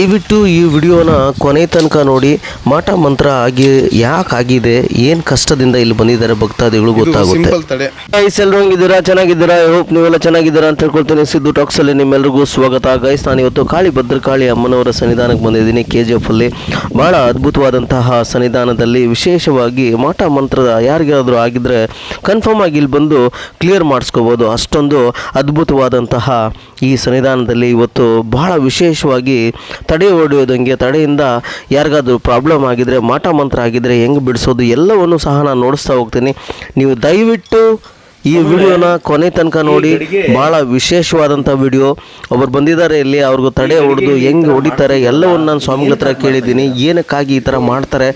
ದಯವಿಟ್ಟು ಈ ವಿಡಿಯೋನ ಕೊನೆ ತನಕ ನೋಡಿ ಮಾಟ ಮಂತ್ರ ಆಗಿ ಯಾಕೆ ಆಗಿದೆ ಏನು ಕಷ್ಟದಿಂದ ಇಲ್ಲಿ ಬಂದಿದ್ದಾರೆ ಭಕ್ತಾದಿಗಳು ಗೊತ್ತಾಗುತ್ತೆ. ಗೈಸ್ ಎಲ್ಲರೂ ಹಂಗಿದ್ದೀರಾ? ಚೆನ್ನಾಗಿದ್ದೀರಾ? ಹೋಪ್ ನೀವೆಲ್ಲ ಚೆನ್ನಾಗಿದ್ದೀರಾ ಅಂತ ಹೇಳ್ಕೊಳ್ತೀನಿ. ಸಿದ್ದು ಟಾಕ್ಸ್ ಅಲ್ಲಿ ನಿಮ್ಮೆಲ್ಲರಿಗೂ ಸ್ವಾಗತ. ಗೈಸ್ ನಾನು ಇವತ್ತು ಕಾಳಿ ಭದ್ರಕಾಳಿ ಅಮ್ಮನವರ ಸನ್ನಿಧಾನಕ್ಕೆ ಬಂದಿದ್ದೀನಿ ಕೆ ಜಿ ಎಫ್ ಅಲ್ಲಿ. ಬಹಳ ಅದ್ಭುತವಾದಂತಹ ಸನ್ನಿಧಾನದಲ್ಲಿ ವಿಶೇಷವಾಗಿ ಮಾಟ ಮಂತ್ರದ ಯಾರಿಗಾದರೂ ಆಗಿದ್ರೆ ಕನ್ಫರ್ಮ್ ಆಗಿ ಇಲ್ಲಿ ಬಂದು ಕ್ಲಿಯರ್ ಮಾಡಿಸ್ಕೋಬೋದು. ಅಷ್ಟೊಂದು ಅದ್ಭುತವಾದಂತಹ ಈ ಸನ್ನಿಧಾನದಲ್ಲಿ ಇವತ್ತು ಬಹಳ ವಿಶೇಷವಾಗಿ ತಡೆ ಹೊಡೆಯೋದಂಗೆ ತಡೆಯಿಂದ ಯಾರಿಗಾದ್ರೂ ಪ್ರಾಬ್ಲಮ್ ಆಗಿದರೆ ಮಾಟ ಮಂತ್ರ ಆಗಿದ್ದರೆ ಹೆಂಗೆ ಬಿಡಿಸೋದು ಎಲ್ಲವನ್ನು ಸಹ ನಾನು ನೋಡಿಸ್ತಾ ಹೋಗ್ತೀನಿ. ನೀವು ದಯವಿಟ್ಟು ಈ ವಿಡಿಯೋನ ಕೊನೆ ತನಕ ನೋಡಿ ಬಹಳ ವಿಶೇಷವಾದಂಥ ವಿಡಿಯೋ. ಒಬ್ಬರು ಬಂದಿದ್ದಾರೆ ಇಲ್ಲಿ ಅವ್ರಿಗೂ ತಡೆ ಹೊಡೆದು ಹೆಂಗೆ ಹೊಡಿತಾರೆ ಎಲ್ಲವನ್ನು ನಾನು ಸ್ವಾಮಿಗಳ ಹತ್ರ ಕೇಳಿದ್ದೀನಿ. ಏನಕ್ಕಾಗಿ ಈ ಥರ ಮಾಡ್ತಾರೆ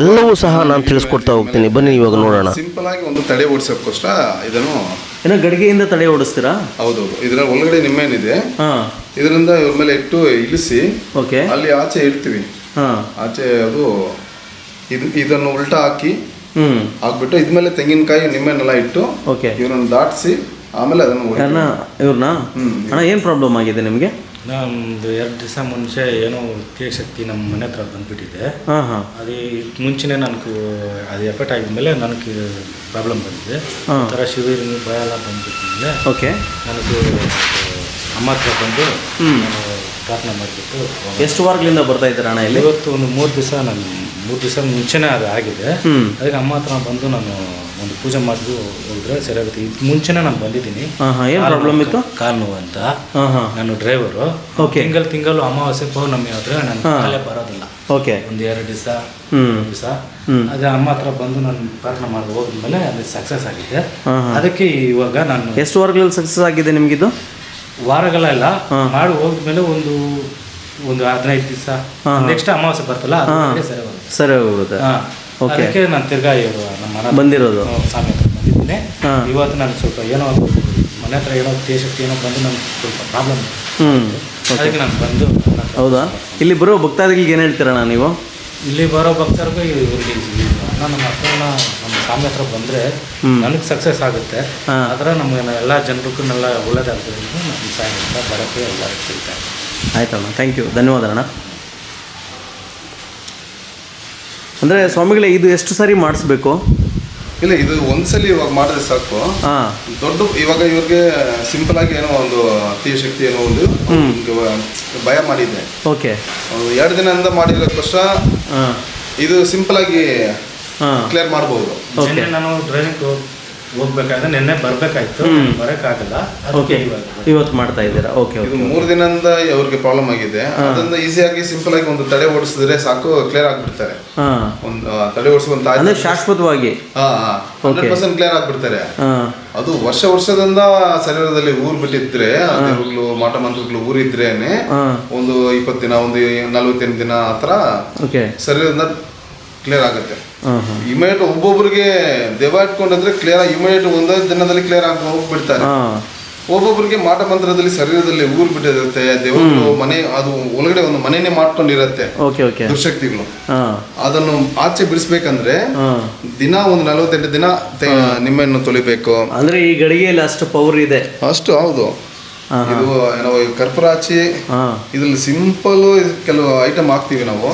ಎಲ್ಲವೂ ಸಹ ನಾನು ತಿಳಿಸ್ಕೊಡ್ತಾ ಹೋಗ್ತೀನಿ. ಬನ್ನಿ ಇವಾಗ ನೋಡೋಣ. ಸಿಂಪಲ್ ಆಗಿ ಒಂದು ತಡೆ ಓಡಿಸೋಕ್ಕೋಸ್ಕರ ಇದನ್ನು ಏನೋ ಗಡಿಗೆಯಿಂದ ತಡೆ ಓಡಿಸ್ತೀರಾ? ಹೌದೌದು. ಇದರ ಒಳಗಡೆ ನಿಮ್ಮೇನಿದೆ. ಹಾಂ. ಇದರಿಂದ ಇವ್ರ ಮೇಲೆ ಇಟ್ಟು ಇಳಿಸಿ ಓಕೆ ಅಲ್ಲಿ ಆಚೆ ಇಡ್ತೀವಿ. ಹಾಂ. ಆಚೆ ಅದು ಇದು ಇದನ್ನು ಉಲ್ಟಾ ಹಾಕಿ ಹ್ಞೂ ಹಾಕ್ಬಿಟ್ಟು ಇದ್ಮೇಲೆ ತೆಂಗಿನಕಾಯಿ ನಿಮ್ಮೆನೆಲ್ಲ ಇಟ್ಟು ಓಕೆ ಇವ್ರನ್ನ ದಾಟಿಸಿ ಆಮೇಲೆ ಅದನ್ನು. ಅಣ್ಣ ಇವ್ರನ್ನ? ಅಣ್ಣ ಏನು ಪ್ರಾಬ್ಲಮ್ ಆಗಿದೆ ನಿಮಗೆ? ಒಂದು ಎರಡು ದಿವಸ ಮುಂಚೆ ಏನೋ ಶಕ್ತಿ ನಮ್ಮ ಮನೆ ಹತ್ರ ಬಂದ್ಬಿಟ್ಟಿದೆ. ಹಾಂ ಹಾಂ. ಅದು ಮುಂಚೆನೇ ನನಗೆ ಅದು ಎಫೆಕ್ಟ್ ಆಗಿದ್ಮೇಲೆ ನನಗೆ ಪ್ರಾಬ್ಲಮ್ ಬಂದಿದೆ. ಹಾಂ. ಈ ಥರ ಶಿವೀರ ಭಯ ಎಲ್ಲ ಬಂದ್ಬಿಟ್ಟಿದ್ಮೇಲೆ ಓಕೆ ನನಗೆ ಅಮ್ಮ ಹತ್ರ ಬಂದು ನಾನು ಪ್ರಾರ್ಥನೆ ಮಾಡಿಬಿಟ್ಟು ಎಷ್ಟು ವಾರಗಳಿಂದ ಬರ್ತಾ ಇದ್ದಾರೆ ಅಣ್ಣ ಇಲ್ಲಿ? ಇವತ್ತು ಒಂದು ಮೂರು ದಿವಸ ನಾನು ಮೂರು ದಿವಸ ಮುಂಚೆನೇ ಅದು ಆಗಿದೆ. ಹ್ಮ್. ಅದಕ್ಕೆ ಅಮ್ಮ ಹತ್ರ ಬಂದು ನಾನು ಒಂದು ಪೂಜೆ ಮಾಡಿದ್ರು ಹೋದ್ರೆ ಸರಿಯಾಗುತ್ತೆ ಇದಕ್ಕೆ ಮುಂಚೆನೇ ನಾನು ಬಂದಿದ್ದೀನಿ. ಹಾಂ ಹಾಂ ಏನು ಪ್ರಾಬ್ಲಮ್ ಇತ್ತು? ಕಾಲು ನೋವು ಅಂತ. ಹಾಂ ಹಾಂ. ನಾನು ಡ್ರೈವರು ಓಕೆ ತಿಂಗಳು ತಿಂಗಳು ಅಮಾವಾಸ್ಯೆ ಪೌರ್ಣಮಿ ಆದ್ರೆ ನಾನು. ಕಾಲೇ ಬರೋದಿಲ್ಲ. ಓಕೆ ಒಂದು ಎರಡು ದಿವಸ ಹ್ಞೂ ದಿವಸ. ಹ್ಮ್. ಅದೇ ಅಮ್ಮ ಹತ್ರ ಬಂದು ನಾನು ಪ್ರಾರ್ಥನೆ ಮಾಡಿ ಹೋದ್ಮೇಲೆ ಅದು ಸಕ್ಸಸ್ ಆಗಿದೆ. ಹಾ, ಹಾ. ಅದಕ್ಕೆ ಇವಾಗ ನಾನು ಎಷ್ಟು ವಾರಗಳಲ್ಲಿ ಸಕ್ಸಸ್ ಆಗಿದೆ ನಿಮಗಿದು? ವಾರಗಳೆಲ್ಲ ಹಾಳು ಮಾಡಿ ಹೋದ್ಮೇಲೆ ಒಂದು ಒಂದು ಹದಿನೈದು ದಿವಸ. ನೆಕ್ಸ್ಟ್ ಅಮಾವಾಸ್ಯೆ ಬರ್ತಲ್ಲ. ಅದೇ ಸರಿ ಹೋಗುತ್ತೆ. ಸರಿ ಹೋಗುತ್ತೆ. ಹಾ. Okay. ಅದಕ್ಕೆ ನಾನು ತಿರ್ಗಾ ಇವರು ನಮ್ಮ ಮನೆ ಬಂದಿರೋದು? ಸ್ವಾಮಿ ಹತ್ರ ಬಂದಿದ್ದೀನಿ. ಇವತ್ತು ನಾನು ಸ್ವಲ್ಪ ಏನೋ ಮನೆ ಹತ್ರ ಏನೋ ದೇಶಕ್ಕೆ ಏನೋ ಬಂದು ನಮ್ಗೆ ಸ್ವಲ್ಪ ಪ್ರಾಬ್ಲಮ್ ಅದಕ್ಕೆ ನಾನು ಬಂದು ಹೌದಾ? ಇಲ್ಲಿ ಬರೋ ಭಕ್ತಾದಿಗಳಿಗೆ ಏನು ಹೇಳ್ತೀರಣ್ಣ ನೀವು? ಇಲ್ಲಿ ಬರೋ ಭಕ್ತರಿಗೂ ಇವ್ರಿಗೆ ನಮ್ಮ ನಮ್ಮ ಸ್ವಾಮಿ ಹತ್ರ ಬಂದರೆ. ನನಗೆ ಸಕ್ಸಸ್ ಆಗುತ್ತೆ. ಥರ ನಮಗೆ ಎಲ್ಲ ಜನರಿಗೂ ಎಲ್ಲ ಒಳ್ಳೇದಾಗ್ತದೆ ಅಂತ ನಮ್ಮ ಸಾಯಿಂದ ಬರೋಕ್ಕೆ ಎಲ್ಲರೂ ಸಿಗ್ತಾರೆ ಆಯ್ತಣ್ಣ ಥ್ಯಾಂಕ್ ಯು ಧನ್ಯವಾದ ಅಣ್ಣ. ಅಂದರೆ ಸ್ವಾಮಿಗಳೇ ಇದು ಎಷ್ಟು ಸಾರಿ ಮಾಡಿಸ್ಬೇಕು? ಇಲ್ಲ ಇದು ಒಂದ್ಸಲಿ ಇವಾಗ ಮಾಡಿದ್ರೆ ಸಾಕು. ಹಾಂ. ದೊಡ್ಡ ಇವಾಗ ಇವ್ರಿಗೆ ಸಿಂಪಲ್ ಆಗಿ ಏನೋ ಒಂದು ಅತಿ ಶಕ್ತಿ ಏನೋ ಒಂದು ಭಯ ಮಾಡಿದ್ದೆ ಓಕೆ. ಎರಡು ದಿನದಿಂದ ಮಾಡಿರೋ ಹಾಂ. ಇದು ಸಿಂಪಲ್ ಆಗಿ ಕ್ಲಿಯರ್ ಮಾಡಬಹುದು. ನಿನ್ನೆ ನಾನು ಡ್ರೈವಿಂಗ್ ಹೋಗ್ಬೇಕಾದ್ರೆ ನಿನ್ನೆ ಬರಬೇಕಾಯ್ತು. ಬರೋಕ್ಕಾಗಲ್ಲ ಓಕೆ ಇವತ್ತು ಮಾಡ್ತಾ ಇದ್ದೀರಾ? ಓಕೆ ಇದು ಮೂರು ದಿನದಿಂದ ಅವ್ರಿಗೆ ಪ್ರಾಬ್ಲಮ್ ಆಗಿದೆ. ಅದನ್ನ ಈಸಿಯಾಗಿ ಸಿಂಪಲ್ ಆಗಿ ಒಂದು ತಡೆ ಓಡಿಸಿದ್ರೆ ಸಾಕು ಕ್ಲಿಯರ್ ಆಗ್ಬಿಡ್ತಾರೆ. ಹಾಂ. ಒಂದು ತಡೆ ಓಡಿಸುವಂತ ಅಂದ್ರೆ ಶಾಶ್ವತವಾಗಿ. ಹಂಡ್ರೆಡ್ ಪರ್ಸೆಂಟ್ ಕ್ಲಿಯರ್ ಆಗ್ಬಿಡ್ತಾರೆ. ಹಾಂ. ಅದು ವರ್ಷ ವರ್ಷದಿಂದ ಶರೀರದಲ್ಲಿ ಊರ್ ಬಿಟ್ಟಿದ್ರೆ ದೇವ್ರುಗಳು ಮಾಟ ಮಂತ್ರಗಳು ಊರಿದ್ರೇನೆ ಒಂದು ಇಪ್ಪತ್ತು ದಿನ ಒಂದು ನಲ್ವತ್ತೆಂಟು ದಿನ ಆ ಥರ ಓಕೆ ಶರೀರದಿಂದ ಕ್ಲಿಯರ್ ಆಗುತ್ತೆ. ಇಮಿಡಿಯೇಟ್ ಒಬ್ಬೊಬ್ಬರಿಗೆ ದೆವ್ವ ಇಟ್ಕೊಂಡಿದ್ರೆ ಕ್ಲಿಯರ್ ಇಮಿಡಿಯೇಟ್ ಒಂದೇ ದಿನದಲ್ಲಿ ಕ್ಲಿಯರ್ ಆಗಿ ಹೋಗ್ಬಿಡ್ತಾರೆ. ಒಬ್ಬೊಬ್ಬರಿಗೆ ಮಾಟ ಮಂತ್ರದಲ್ಲಿ ಶರೀರದಲ್ಲಿ ಊರ್ ಬಿಟ್ಟಿರುತ್ತೆ ದೇವರು ಮನೆ ಅದು ಒಳಗಡೆ ಒಂದು ಮನೆನೇ ಮಾಡ್ಕೊಂಡಿರತ್ತೆ ದುರ್ಶಕ್ತಿಗಳು. ಅದನ್ನು ಆಚೆ ಬಿಡಿಸ್ಬೇಕಂದ್ರೆ ದಿನ ಒಂದು ನಲವತ್ತೆಂಟು ದಿನ ನಿಮ್ಮನ್ನು ತೊಳಿಬೇಕು ಅಂದ್ರೆ ಈ ಗಡಿಗೆಯಲ್ಲಿ ಅಷ್ಟು ಪವರ್ ಇದೆ. ಅಷ್ಟು ಹೌದು. ಇದು ಏನೋ ಈ ಕರ್ಪೂರ ಹಚ್ಚಿ ಇದ್ರಲ್ಲಿ ಸಿಂಪಲ್ ಕೆಲವು ಐಟಮ್ ಹಾಕ್ತಿವಿ ನಾವು.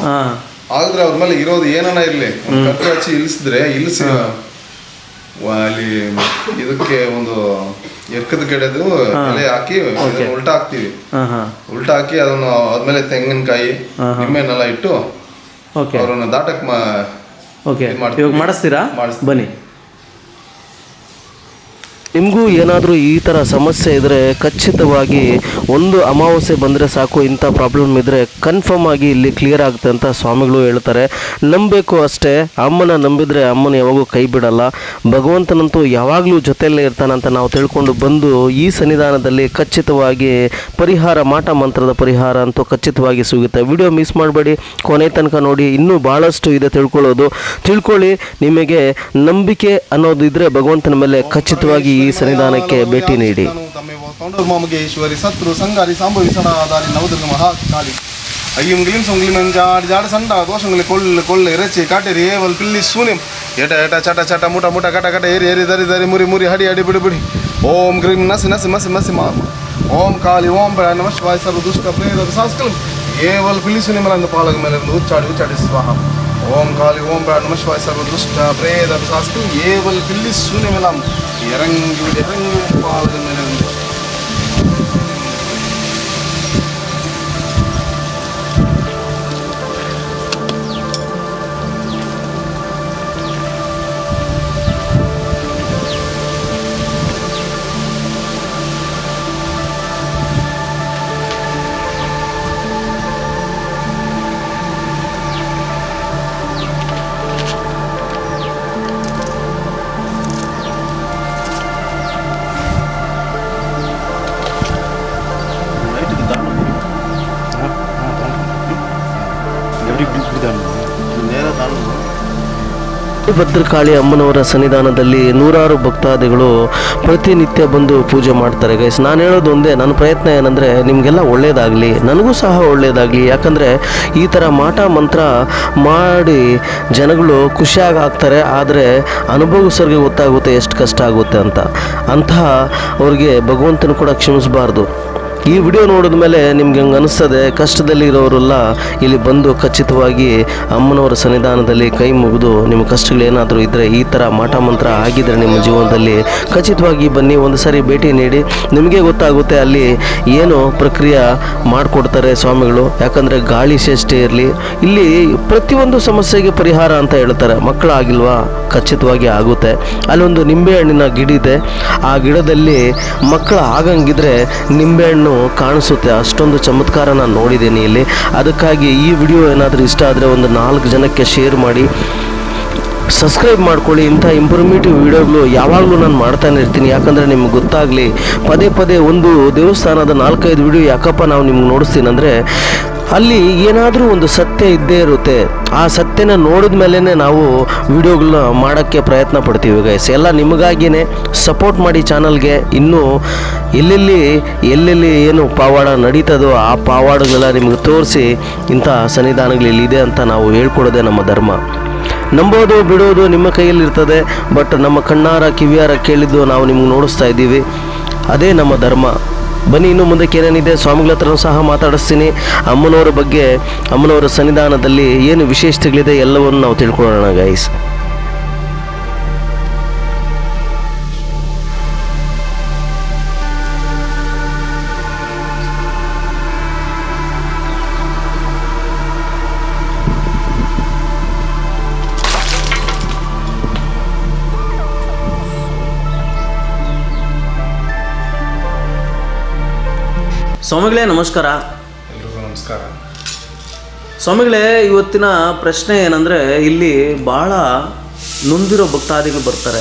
ಆದ್ರೆ ಅವ್ರ ಮೇಲೆ ಇರೋದು ಏನನ ಇರ್ಲಿ. ಕಟ್ಟು ಹಚ್ಚಿ ಇಳಿಸಿದ್ರೆ ಇಳಿಸಿ ಅಲ್ಲಿ ಇದಕ್ಕೆ ಒಂದು ಎಕ್ಕದ ಗಿಡದು ಎಲೆ ಹಾಕಿ ಉಲ್ಟಾ ಹಾಕ್ತಿವಿ. ಉಲ್ಟಾ ಹಾಕಿ ಅದನ್ನು ಆದ್ಮೇಲೆ ತೆಂಗಿನಕಾಯಿ ನಿಮ್ಮೆನ್ನೆಲ್ಲ ಇಟ್ಟು ಓಕೆ ಅವರನ್ನು ದಾಟಕ್ ಮಾಡಿಸ್ತೀರಾ. ಬನ್ನಿ. ನಿಮಗೂ ಏನಾದರೂ ಈ ಥರ ಸಮಸ್ಯೆ ಇದ್ದರೆ ಖಚಿತವಾಗಿ ಒಂದು ಅಮಾವಾಸ್ಯೆ ಬಂದರೆ ಸಾಕು, ಇಂಥ ಪ್ರಾಬ್ಲಮ್ ಇದ್ದರೆ ಕನ್ಫರ್ಮ್ ಆಗಿ ಇಲ್ಲಿ ಕ್ಲಿಯರ್ ಆಗುತ್ತೆ ಅಂತ ಸ್ವಾಮಿಗಳು ಹೇಳ್ತಾರೆ. ನಂಬಬೇಕು ಅಷ್ಟೇ, ಅಮ್ಮನ ನಂಬಿದರೆ ಅಮ್ಮನ ಯಾವಾಗೂ ಕೈ ಬಿಡಲ್ಲ. ಭಗವಂತನಂತೂ ಯಾವಾಗಲೂ ಜೊತೆಯಲ್ಲೇ ಇರ್ತಾನಂತ ನಾವು ತಿಳ್ಕೊಂಡು ಬಂದು ಈ ಸನ್ನಿಧಾನದಲ್ಲಿ ಖಚಿತವಾಗಿ ಪರಿಹಾರ, ಮಾಟ ಮಂತ್ರದ ಪರಿಹಾರ ಅಂತೂ ಖಚಿತವಾಗಿ ಸಿಗುತ್ತೆ. ವಿಡಿಯೋ ಮಿಸ್ ಮಾಡಬೇಡಿ, ಕೊನೆ ತನಕ ನೋಡಿ, ಇನ್ನೂ ಭಾಳಷ್ಟು ಇದೆ ತಿಳ್ಕೊಳ್ಳೋದು. ತಿಳ್ಕೊಳ್ಳಿ, ನಿಮಗೆ ನಂಬಿಕೆ ಅನ್ನೋದು ಇದ್ದರೆ ಭಗವಂತನ ಮೇಲೆ ಖಚಿತವಾಗಿ ಈ ಸನ್ನಿಧಾನಕ್ಕೆ ಭೇಟಿ ನೀಡಿ ಈಶ್ವರಿ ಸತ್ರು ಸಂಗಾರಿ ಸಾಂಭವಿ ಸಣಾದಾರಿ ನವದುರ್ಗ ಮಹಾಕಾಳಿ ಅಯ್ಯಂ ಗಿಲಿಂ ಸೊಂಗ್ಲಿಂ ಜಾಡ್ ಜಾಡ್ ಸಂಡ ದೋಷಂಗ್ಲಿ ಕೊಳ್ಳ ಕೊಳ್ಳ ಎರೆಚಿ ಕಾಟೇರಿ ಏವಲ್ ಪಿಲ್ಲಿ ಸೂನಿಂ ಏಟ ಏಟ ಚಟ ಚಟ ಮುಟ ಮುಟ ಕಟ ಕಟ ಏರಿ ಏರಿ ದರಿ ದರಿ ಮುರಿ ಮುರಿ ಹಡಿ ಹಡಿ ಬಿಡಿ ಬಿಡಿ ಓಂ ಗ್ರೀಂ ನಸಿ ನಸಿ ಮಸಿ ಮಸಿ ಮಾ ಓಂ ಕಾಳಿ ಓಂ ಬೇಡ ನಮ ಶಿವಾಯ ಸರ್ವ ದುಷ್ಟ ಪ್ರೇರ ಸಾಸ್ಕಲಂ ಏವಲ್ ಪಿಲಿಸು ನಿಮ್ಮಲಂದು ಪಾಲಕ ಮೇಲೆ ಒಂದು ಉಚ್ಚಾಡಿ ಉಚ್ಚಾಡಿ ಸ್ವಾಹ ಓಂ ಕಾಲಿ ಓಂ ಪ್ರಾಣ ನಮ ಶಿವಾಯ ಸರ್ವ ದುಷ್ಟ ಪ್ರೇದ ಶಾಸ್ತು ಏವಲ್ ಪಿಲ್ಲಿಸು ನಿಮ್ಮಲಂ ഇറങ്ങി ഇറങ്ങി പാടുന്നതിനുണ്ട് ಭದ್ರಕಾಳಿ ಅಮ್ಮನವರ ಸನ್ನಿಧಾನದಲ್ಲಿ ನೂರಾರು ಭಕ್ತಾದಿಗಳು ಪ್ರತಿನಿತ್ಯ ಬಂದು ಪೂಜೆ ಮಾಡ್ತಾರೆ. ಗೈಸ್ ನಾನು ಹೇಳೋದು ಒಂದೇ, ನನ್ನ ಪ್ರಯತ್ನ ಏನಂದರೆ ನಿಮಗೆಲ್ಲ ಒಳ್ಳೆಯದಾಗಲಿ ನನಗೂ ಸಹ ಒಳ್ಳೆಯದಾಗಲಿ ಯಾಕಂದರೆ ಈ ಥರ ಮಾಟ ಮಂತ್ರ ಮಾಡಿ ಜನಗಳು ಖುಷಿಯಾಗಿ ಆಗ್ತಾರೆ, ಆದರೆ ಅನುಭವಿಸೋರಿಗೆ ಗೊತ್ತಾಗುತ್ತೆ ಎಷ್ಟು ಕಷ್ಟ ಆಗುತ್ತೆ ಅಂತ. ಅಂತಹ ಅವ್ರಿಗೆ ಭಗವಂತನ ಕೂಡ ಕ್ಷಮಿಸಬಾರ್ದು. ಈ ವಿಡಿಯೋ ನೋಡಿದ ಮೇಲೆ ನಿಮ್ಗೆ ಹಂಗೆ ಅನಿಸ್ತದೆ? ಕಷ್ಟದಲ್ಲಿ ಇರೋರೆಲ್ಲ ಇಲ್ಲಿ ಬಂದು ಖಚಿತವಾಗಿ ಅಮ್ಮನವರ ಸನ್ನಿಧಾನದಲ್ಲಿ ಕೈ ಮುಗಿದು ನಿಮ್ಮ ಕಷ್ಟಗಳೇನಾದರೂ ಇದ್ದರೆ ಈ ಥರ ಮಾಟ ಮಂತ್ರ ಆಗಿದ್ರೆ ನಿಮ್ಮ ಜೀವನದಲ್ಲಿ ಖಚಿತವಾಗಿ ಬನ್ನಿ. ಒಂದು ಸಾರಿ ಭೇಟಿ ನೀಡಿ. ನಿಮಗೆ ಗೊತ್ತಾಗುತ್ತೆ ಅಲ್ಲಿ ಏನು ಪ್ರಕ್ರಿಯೆ ಮಾಡಿಕೊಡ್ತಾರೆ ಸ್ವಾಮಿಗಳು. ಯಾಕಂದರೆ ಗಾಳಿ ಶ್ರೇಷ್ಠೆ ಇರಲಿ. ಇಲ್ಲಿ ಪ್ರತಿಯೊಂದು ಸಮಸ್ಯೆಗೆ ಪರಿಹಾರ ಅಂತ ಹೇಳ್ತಾರೆ. ಮಕ್ಕಳಾಗಿಲ್ವಾ? ಖಚಿತವಾಗಿ ಆಗುತ್ತೆ. ಅಲ್ಲೊಂದು ನಿಂಬೆಹಣ್ಣಿನ ಗಿಡ ಇದೆ. ಆ ಗಿಡದಲ್ಲಿ ಮಕ್ಕಳು ಆಗಂಗಿದ್ರೆ ನಿಂಬೆಹಣ್ಣು ಕಾಣಿಸುತ್ತೆ. ಅಷ್ಟೊಂದು ಚಮತ್ಕಾರ ನಾನು ನೋಡಿದ್ದೀನಿ ಇಲ್ಲಿ. ಅದಕ್ಕಾಗಿ ಈ ವಿಡಿಯೋ ಏನಾದರೂ ಇಷ್ಟ ಆದರೆ ಒಂದು ನಾಲ್ಕು ಜನಕ್ಕೆ ಶೇರ್ ಮಾಡಿ. ಸಬ್ಸ್ಕ್ರೈಬ್ ಮಾಡ್ಕೊಳ್ಳಿ. ಇಂಥ ಇಂಪ್ರೂಮೇಟಿವ್ ವಿಡಿಯೋಗಳು ಯಾವಾಗಲೂ ನಾನು ಮಾಡ್ತಾನೆ ಇರ್ತೀನಿ. ಯಾಕಂದರೆ ನಿಮ್ಗೆ ಗೊತ್ತಾಗಲಿ, ಪದೇ ಪದೇ ಒಂದು ದೇವಸ್ಥಾನದ ನಾಲ್ಕೈದು ವಿಡಿಯೋ ಯಾಕಪ್ಪ ನಾವು ನಿಮ್ಗೆ ನೋಡಿಸ್ತೀನಿ ಅಂದರೆ ಅಲ್ಲಿ ಏನಾದರೂ ಒಂದು ಸತ್ಯ ಇದ್ದೇ ಇರುತ್ತೆ. ಆ ಸತ್ಯನ ನೋಡಿದ ಮೇಲೇ ನಾವು ವಿಡಿಯೋಗಳನ್ನ ಮಾಡೋಕ್ಕೆ ಪ್ರಯತ್ನ ಪಡ್ತೀವಿ ಗೈಸ್ ಎಲ್ಲ ನಿಮಗಾಗಿಯೇ ಸಪೋರ್ಟ್ ಮಾಡಿ ಚಾನಲ್ಗೆ ಇನ್ನೂ ಎಲ್ಲೆಲ್ಲಿ ಎಲ್ಲೆಲ್ಲಿ ಏನು ಪಾವಾಡ ನಡೀತದೋ ಆ ಪಾವಾಡಗಳೆಲ್ಲ ನಿಮಗೆ ತೋರಿಸಿ ಇಂಥ ಸನ್ನಿಧಾನಗಳು ಇಲ್ಲಿದೆ ಅಂತ ನಾವು ಹೇಳ್ಕೊಡೋದೇ ನಮ್ಮ ಧರ್ಮ. ನಂಬೋದು ಬಿಡೋದು ನಿಮ್ಮ ಕೈಯಲ್ಲಿರ್ತದೆ ಬಟ್ ನಮ್ಮ ಕಣ್ಣಾರ ಕಿವಿಯಾರ ಕೇಳಿದ್ದು ನಾವು ನಿಮ್ಗೆ ನೋಡಿಸ್ತಾ ಇದ್ದೀವಿ. ಅದೇ ನಮ್ಮ ಧರ್ಮ. ಬನ್ನಿ, ಇನ್ನು ಮುಂದಕ್ಕೆ ಏನೇನಿದೆ? ಸ್ವಾಮಿಗಳ ಹತ್ರನೂ ಸಹ ಮಾತಾಡಿಸ್ತೀನಿ. ಅಮ್ಮನವರ ಬಗ್ಗೆ, ಅಮ್ಮನವರ ಸನ್ನಿಧಾನದಲ್ಲಿ ಏನು ವಿಶೇಷತೆಗಳಿದೆ ಎಲ್ಲವನ್ನು ನಾವು ತಿಳ್ಕೊಳ್ಳೋಣ ಗೈಸ್ ಸ್ವಾಮಿಗಳೇ ನಮಸ್ಕಾರ. ಎಲ್ರಿಗೂ ನಮಸ್ಕಾರ. ಸ್ವಾಮಿಗಳೇ ಇವತ್ತಿನ ಪ್ರಶ್ನೆ ಏನಂದರೆ ಇಲ್ಲಿ ಭಾಳ ನೊಂದಿರೋ ಭಕ್ತಾದಿಗಳು ಬರ್ತಾರೆ.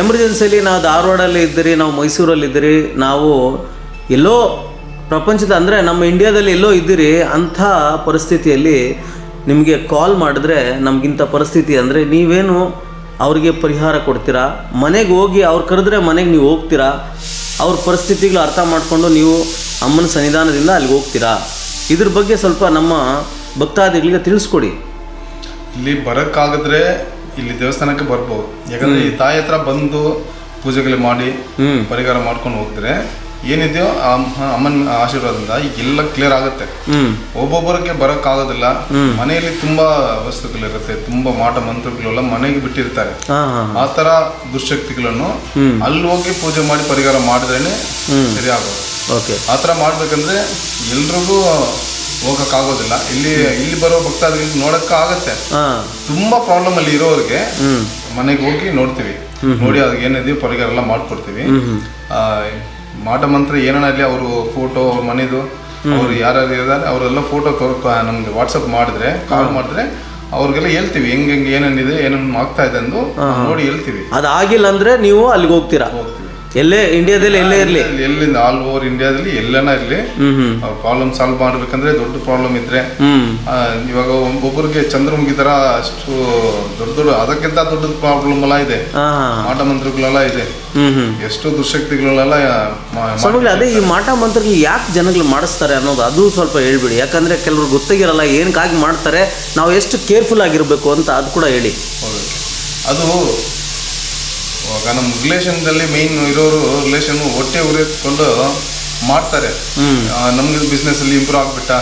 ಎಮರ್ಜೆನ್ಸಿಯಲ್ಲಿ ನಾವು ಧಾರವಾಡಲ್ಲಿ ಇದ್ದೀರಿ ನಾವು ಮೈಸೂರಲ್ಲಿ ಇದ್ದೀರಿ ನಾವು ಎಲ್ಲೋ ಪ್ರಪಂಚದ ಅಂದರೆ ನಮ್ಮ ಇಂಡಿಯಾದಲ್ಲಿ ಎಲ್ಲೋ ಇದ್ದೀರಿ ಅಂಥ ಪರಿಸ್ಥಿತಿಯಲ್ಲಿ ನಿಮಗೆ ಕಾಲ್ ಮಾಡಿದ್ರೆ ನಮಗಿಂಥ ಪರಿಸ್ಥಿತಿ ಅಂದರೆ ನೀವೇನು ಅವ್ರಿಗೆ ಪರಿಹಾರ ಕೊಡ್ತೀರಾ? ಮನೆಗೆ ಹೋಗಿ ಅವ್ರು ಕರೆದ್ರೆ ಮನೆಗೆ ನೀವು ಹೋಗ್ತೀರಾ? ಅವ್ರ ಪರಿಸ್ಥಿತಿಗಳು ಅರ್ಥ ಮಾಡಿಕೊಂಡು ನೀವು ಅಮ್ಮನ ಸನ್ನಿಧಾನದಿಂದ ಅಲ್ಲಿಗೆ ಹೋಗ್ತೀರಾ? ಇದ್ರ ಬಗ್ಗೆ ಸ್ವಲ್ಪ ನಮ್ಮ ಭಕ್ತಾದಿಗಳಿಗೆ ತಿಳಿಸ್ಕೊಡಿ. ಇಲ್ಲಿ ಬರೋಕ್ಕಾಗಿದ್ರೆ ಇಲ್ಲಿ ದೇವಸ್ಥಾನಕ್ಕೆ ಬರ್ಬೋದು. ಯಾಕಂದ್ರೆ ಈ ತಾಯಿ ಹತ್ರ ಬಂದು ಪೂಜೆಗಳು ಮಾಡಿ. ಪರಿಹಾರ ಮಾಡ್ಕೊಂಡು ಹೋಗಿದ್ರೆ ಏನಿದೆಯೋ ಅಮ್ಮನ ಆಶೀರ್ವಾದದಿಂದ ಎಲ್ಲ ಕ್ಲಿಯರ್ ಆಗುತ್ತೆ. ಒಬ್ಬೊಬ್ಬರಿಗೆ ಬರೋಕ್ಕಾಗೋದಿಲ್ಲ. ಮನೆಯಲ್ಲಿ ತುಂಬಾ ವಸ್ತುಗಳಿರುತ್ತೆ ತುಂಬಾ ಮಾಟ ಮಂತ್ರಗಳೆಲ್ಲ ಮನೆಗೆ ಬಿಟ್ಟಿರ್ತಾರೆ. ಆ ತರ ದುಶ್ಶಕ್ತಿಗಳನ್ನು ಅಲ್ಲಿ ಹೋಗಿ ಪೂಜೆ ಮಾಡಿ ಪರಿಹಾರ ಮಾಡಿದ್ರೇನೆ ಸರಿ ಆಗೋದು. ಓಕೆ. ಆ ಥರ ಮಾಡಬೇಕಂದ್ರೆ ಎಲ್ರಿಗೂ ಹೋಗೋಕ್ಕಾಗೋದಿಲ್ಲ. ಇಲ್ಲಿ ಇಲ್ಲಿ ಬರೋ ಭಕ್ತಾದಿಗಳಿಗೆ ನೋಡಕ್ಕೆ ಆಗತ್ತೆ. ತುಂಬಾ ಪ್ರಾಬ್ಲಮ್ ಅಲ್ಲಿ ಇರೋರಿಗೆ ಮನೆಗೆ ಹೋಗಿ ನೋಡ್ತೀವಿ. ನೋಡಿ ಅದಕ್ಕೆ ಏನಿದೆಯೋ ಪರಿಹಾರ ಎಲ್ಲ ಮಾಡ್ಕೊಡ್ತೀವಿ ಮಾಟ ಮಂತ್ರ ಏನಾನ ಅವರು ಫೋಟೋ ಅವ್ರ ಮನೆದು ಅವ್ರು ಯಾರ್ಯಾರು ಇದ್ದಾರೆ ಅವರೆಲ್ಲ ಫೋಟೋ ನಮ್ಗೆ ವಾಟ್ಸಪ್ ಮಾಡಿದ್ರೆ ಕಾಲ್ ಮಾಡಿದ್ರೆ ಅವ್ರಿಗೆಲ್ಲ ಹೇಳ್ತೀವಿ ಹೆಂಗೆ ಹೆಂಗ್ ಏನೇನಿದೆ ಏನೇನು ಆಗ್ತಾ ಇದೆ ಅಂದು ನೋಡಿ ಹೇಳ್ತೀವಿ. ಅದಾಗಿಲ್ಲ ಅಂದರೆ ನೀವು ಅಲ್ಲಿಗೆ ಹೋಗ್ತೀರಾ? ಹೋಗ್ತೀವಿ. ಎಲ್ಲೇ ಇಂಡಿಯಾದಲ್ಲಿ ಎಲ್ಲೇ ಇರಲಿ? ಎಲ್ಲಿ- ಎಲ್ಲಿಂದ? ಆಲ್ ಓವರ್ ಇಂಡಿಯಾದಲ್ಲಿ ಎಲ್ಲನ ಇರಲಿ. ಅವ್ರ ಪ್ರಾಬ್ಲಮ್ ಸಾಲ್ವ್ ಮಾಡ್ಬೇಕಂದ್ರೆ ದೊಡ್ಡ ಪ್ರಾಬ್ಲಮ್ ಇದ್ರೆ. ಆ, ಇವಾಗ ಒಬ್ಬೊಬ್ಬರಿಗೆ ಚಂದ್ರಮುಖಿ ತರ ಅಷ್ಟು ದೊಡ್ಡ ದೊಡ್ಡ ಅದಕ್ಕಿಂತ ದೊಡ್ಡ ಪ್ರಾಬ್ಲಮ್ ಎಲ್ಲ ಇದೆ. ಹಾಂ. ಮಾಟ ಮಂತ್ರಗಳೆಲ್ಲ ಇದೆ. ಎಷ್ಟು ಎಷ್ಟೋ ಮಾ- ಸ್ವಾಮಿಗಳು ಅದೇ ಈ ಮಾಟ ಮಂತ್ರಗಳು ಯಾಕೆ ಜನಗಳು ಮಾಡಿಸ್ತಾರೆ ಅನ್ನೋದು ಅದು ಸ್ವಲ್ಪ ಹೇಳ್ಬಿಡಿ. ಯಾಕಂದ್ರೆ ಕೆಲವರು ಗೊತ್ತಾಗಿರಲ್ಲ ಏನಕ್ಕಾಗಿ ಮಾಡ್ತಾರೆ ನಾವು ಎಷ್ಟು ಕೇರ್ಫುಲ್ ಆಗಿರಬೇಕು ಅಂತ ಅದು ಕೂಡ ಹೇಳಿ. ಹೌದು. ಅದು ಇವಾಗ ನಮ್ಮ ರಿಲೇಷನ್ದಲ್ಲಿ ಮೈನ್ ಇರೋರು ರಿಲೇಷನ್ ಹೊಟ್ಟೆ ಉರಿಕೊಂಡು ಮಾಡ್ತಾರೆ. ನಮ್ಗೆ ಬಿಸ್ನೆಸ್ ಅಲ್ಲಿ ಇಂಪ್ರೂವ್ ಆಗ್ಬಿಟ್ಟ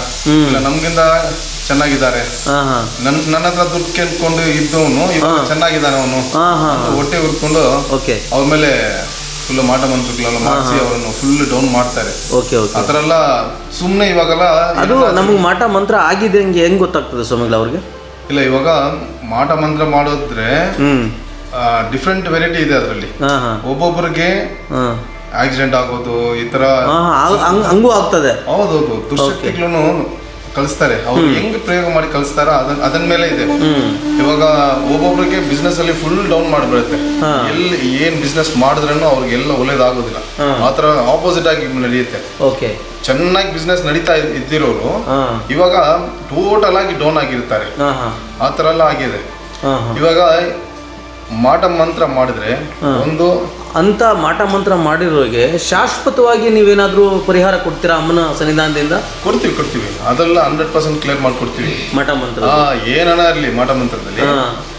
ಇಲ್ಲ ನಮ್ಗಿಂದ ಚೆನ್ನಾಗಿದ್ದಾರೆ. ನನ್ ನನ್ನ ಹತ್ರ ದುಡ್ಡು ಕೇಳ್ಕೊಂಡು ಇದ್ದವನು ಇವಾಗ ಚೆನ್ನಾಗಿದ್ದಾನೆ ಅವನು. ಹೊಟ್ಟೆ ಉರ್ಕೊಂಡು ಓಕೆ. ಅವ್ರ ಮೇಲೆ ಫುಲ್ ಮಾಟ ಮಂತ್ರಗಳೆಲ್ಲ ಮಾಡಿಸಿ ಅವರನ್ನು ಫುಲ್ ಡೌನ್ ಮಾಡ್ತಾರೆ. Okay okay. ಎಲ್ಲ ಸುಮ್ಮನೆ ಇವಾಗೆಲ್ಲ ಅದು ನಮಗೆ ಮಾಟ ಮಂತ್ರ ಆಗಿದೆ ಹಂಗೆ ಹೆಂಗೆ ಗೊತ್ತಾಗ್ತದೆ ಸ್ವಾಮಿಗಳ ಅವ್ರಿಗೆ? ಇಲ್ಲ ಇವಾಗ ಮಾಟ ಮಂತ್ರ ಮಾಡೋದ್ರೆ ಡಿಫ್ರೆಂಟ್ ವೆರೈಟಿ ಇದೆ ಅದರಲ್ಲಿ. ಒಬ್ಬೊಬ್ಬರಿಗೆ ಆಕ್ಸಿಡೆಂಟ್ ಆಗೋದು ಈ ತರ ಹಂಗೂ ಆಗ್ತದೆ. ಹೌದೌದು ದುಷ್ಟಶಕ್ತಿಗಳನ್ನು ಕಳಿಸ್ತಾರೆ ಅವ್ರು ಹೆಂಗ್ ಪ್ರಯೋಗ ಮಾಡಿ ಕಳಿಸ್ತಾರ ಅದನ್ ಅದನ್ ಮೇಲೆ ಇದೆ. ಇವಾಗ ಒಬ್ಬೊಬ್ರಿಗೆ ಬಿಸ್ನೆಸ್ ಅಲ್ಲಿ ಫುಲ್ ಡೌನ್ ಮಾಡ್ಬಿಡುತ್ತೆ. ಎಲ್ಲಿ ಏನ್ ಬಿಸ್ನೆಸ್ ಮಾಡಿದ್ರೂ ಅವ್ರಿಗೆಲ್ಲ ಒಳ್ಳೇದಾಗೋದಿಲ್ಲ. ಮಾತ್ರ ಆಪೋಸಿಟ್ ಆಗಿ ನಡೆಯುತ್ತೆ. ಓಕೆ ಚೆನ್ನಾಗಿ ಬಿಸ್ನೆಸ್ ನಡೀತಾ ಇದ್- ಇದ್ದಿರೋರು ಇವಾಗ ಟೋಟಲ್ ಆಗಿ ಡೌನ್ ಆಗಿರ್ತಾರೆ. ಹಾಂ ಹಾಂ. ಆ ಥರ ಎಲ್ಲ ಆಗಿದೆ. ಇವಾಗ ಮಾಟ ಮಂತ್ರ ಮಾಡಿದ್ರೆ ಒಂದು ಅಂತ ಮಾಟ ಮಂತ್ರ ಮಾಡಿರೋರಿಗೆ ಶಾಶ್ವತವಾಗಿ ನೀವೇನಾದರೂ ಪರಿಹಾರ ಕೊಡ್ತೀರಾ ಅಮ್ಮನ ಸನ್ನಿಧಾನದಿಂದ? ಕೊಡ್ತೀವಿ ಕೊಡ್ತೀವಿ. ಅದೆಲ್ಲ ಹಂಡ್ರೆಡ್ ಪರ್ಸೆಂಟ್ ಕ್ಲಿಯರ್ ಮಾಡ್ಕೊಡ್ತೀವಿ. ಮಾಟ ಮಂತ್ರ. ಆ ಏನನ ಇರಲಿ ಮಾಟ ಮಂತ್ರದಲ್ಲಿ.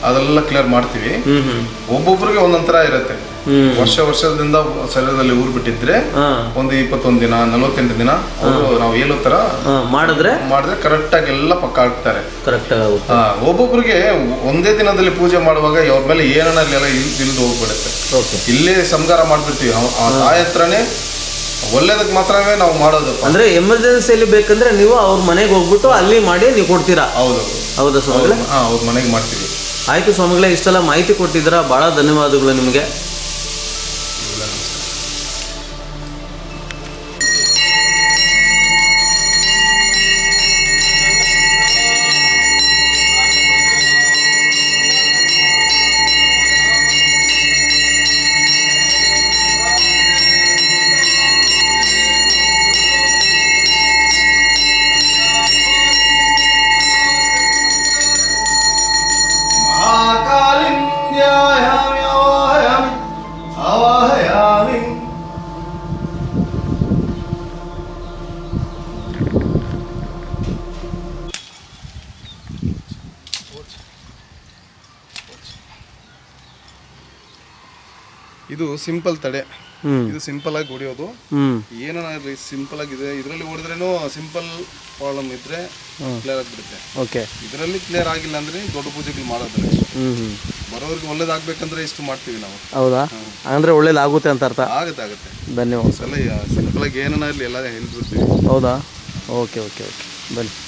ಅದೆಲ್ಲ ಕ್ಲಿಯರ್ ಮಾಡ್ತೀವಿ. ಒಬ್ಬೊಬ್ರಿಗೆ ಒಂದೊಂದ್ ಥರ ಇರುತ್ತೆ. ವರ್ಷ ವರ್ಷದಿಂದ ಶರೀರದಲ್ಲಿ ಊರ್ ಬಿಟ್ಟಿದ್ರೆ ಒಂದು ಇಪ್ಪತ್ತೊಂದು ದಿನ ನಲವತ್ತೆಂಟು ದಿನ ಅವರು ನಾವು ಹೇಳೋ ತರ ಮಾಡಿದ್ರೆ? ಮಾಡಿದ್ರೆ ಕರೆಕ್ಟ್ ಕರೆಕ್ಟಾಗಿ ಎಲ್ಲ ಪಕ್ಕ ಆಗ್ತಾರೆ ಕರೆಕ್ಟ್ ಒಬ್ಬೊಬ್ರಿಗೆ ಒಂದೇ ದಿನದಲ್ಲಿ ಪೂಜೆ ಮಾಡುವಾಗ ಅವ್ರ ಮೇಲೆ ಏನನ ಎಲ್ಲ ಇಲ್ದು ಹೋಗ್ಬಿಡುತ್ತೆ. ಇಲ್ಲೇ ಸಂಗಾರ ಮಾಡ್ಬಿಡ್ತೀವಿ. ಆ ತಾಯಿ ಹತ್ರನೇ ಒಳ್ಳೇದಕ್ಕೆ ಮಾತ್ರವೇ ನಾವು ಮಾಡೋದು. ಅಂದ್ರೆ ಎಮರ್ಜೆನ್ಸಿಯಲ್ಲಿ ಬೇಕಂದ್ರೆ ನೀವು ಅವ್ರ ಮನೆಗೆ ಹೋಗ್ಬಿಟ್ಟು ಅಲ್ಲಿ ಮಾಡಿ ನೀವು ಕೊಡ್ತೀರಾ? ಹೌದು. ಹೌದಾ ಸ್ವಾಮಿಗಳೇ? ಹಾ ಅವ್ರ ಮನೆಗೆ ಮಾಡ್ತೀವಿ. ಆಯ್ತು ಸ್ವಾಮಿಗಳೇ ಇಷ್ಟೆಲ್ಲ ಮಾಹಿತಿ ಕೊಟ್ಟಿದ್ದೀರಾ. ಭಾಳ ಧನ್ಯವಾದಗಳು ನಿಮಗೆ. ಸಿಂಪಲ್ ತಡೆ. ಇದು ಸಿಂಪಲ್ ಆಗಿ ಹೊಡಿಯೋದು. ಏನೋ ಸಿಂಪಲ್ ಆಗಿದೆ ಇದರಲ್ಲಿ ಹೊಡೆದ್ರೇನು ಸಿಂಪಲ್ ಪ್ರಾಬ್ಲಮ್ ಇದ್ರೆ ಕ್ಲಿಯರ್ ಆಗಿಬಿಡುತ್ತೆ. ಓಕೆ. ಇದರಲ್ಲಿ ಕ್ಲಿಯರ್ ಆಗಿಲ್ಲ ಅಂದ್ರೆ ದೊಡ್ಡ ಪೂಜೆಗಳು ಮಾಡೋದ್ರೆ ಬರೋರಿಗೆ ಒಳ್ಳೇದಾಗ್ಬೇಕಂದ್ರೆ ಇಷ್ಟು ಮಾಡ್ತೀವಿ ನಾವು. ಹೌದಾ? ಅಂದ್ರೆ ಒಳ್ಳೇದಾಗುತ್ತೆ ಅಂತ ಅರ್ಥ? ಆಗುತ್ತೆ ಆಗುತ್ತೆ. ಧನ್ಯವಾದ. ಸಿಂಪಲ್ ಆಗಿ ಏನೋ ಇರಲಿ ಎಲ್ಲ ಹೇಳ್ಬಿಡ್ತೀವಿ. ಹೌದಾ? Okay okay okay. ಬನ್ನಿ.